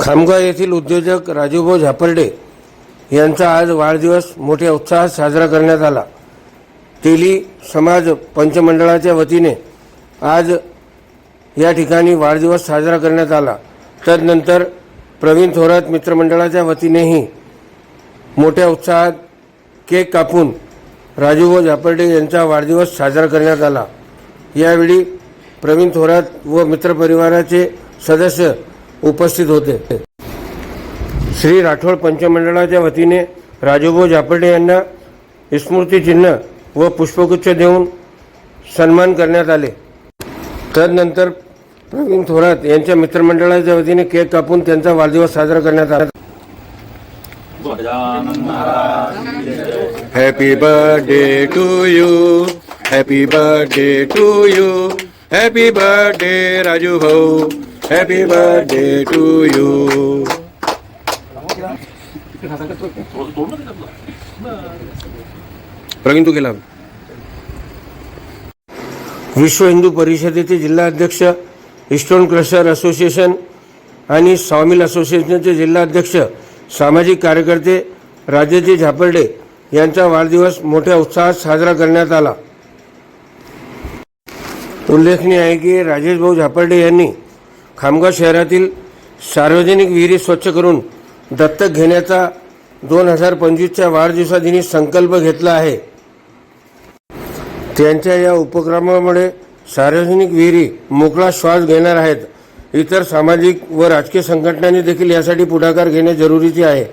खामगाव येथील उद्योजक राजूभाऊ झापर्डे यांचा आज वाढदिवस मोठ्या उत्साहात साजरा करण्यात आला. तेली समाज पंचमंडळाच्या वतीने आज या ठिकाणी वाढदिवस साजरा करण्यात आला. तदनंतर प्रवीण थोरात मित्रमंडळाच्या वतीनेही मोठ्या उत्साहात केक कापून राजूभाऊ झापर्डे यांचा वाढदिवस साजरा करण्यात आला. यावेळी प्रवीण थोरात व मित्रपरिवाराचे सदस्य उपस्थित होते. श्री राठोड पंचमंडळाच्या वतीने राजूभाऊ झापर्डे यांना स्मृतिचिन्ह व पुष्पगुच्छ देऊन सन्मान करण्यात आले. तदनंतर प्रवीण थोरात यांच्या मित्रमंडळाच्या वतीने केक कापून त्यांचा वाढदिवस साजरा करण्यात आला. Happy birthday to you happy birthday to you happy birthday Raju भाऊ Happy birthday to you. Pravin तू केला विश्व हिंदू परिषदेचे जिल्हा अध्यक्ष इस्टोन क्रशर असोसिएशन आणि सामिल असोसिएशनचे जिल्हा अध्यक्ष सामाजिक कार्यकर्ते राजेजी झापर्डे यांचा वाढदिवस मोठ्या उत्साहात साजरा करण्यात आला उल्लेखनीय आहे की राजेश भाऊ झापर्डे यांनी खामगाव शहरातील सार्वजनिक विहिरी स्वच्छ करून दत्तक घेण्याचा दोन हजार पंचवीसच्या वाढदिवसादिनी संकल्प घेतला आहे. त्यांच्या या उपक्रमामुळे सार्वजनिक विहिरी मोकळा श्वास घेणार आहेत. इतर सामाजिक व राजकीय संघटनांनी देखील यासाठी पुढाकार घेणे जरुरीचे आहे.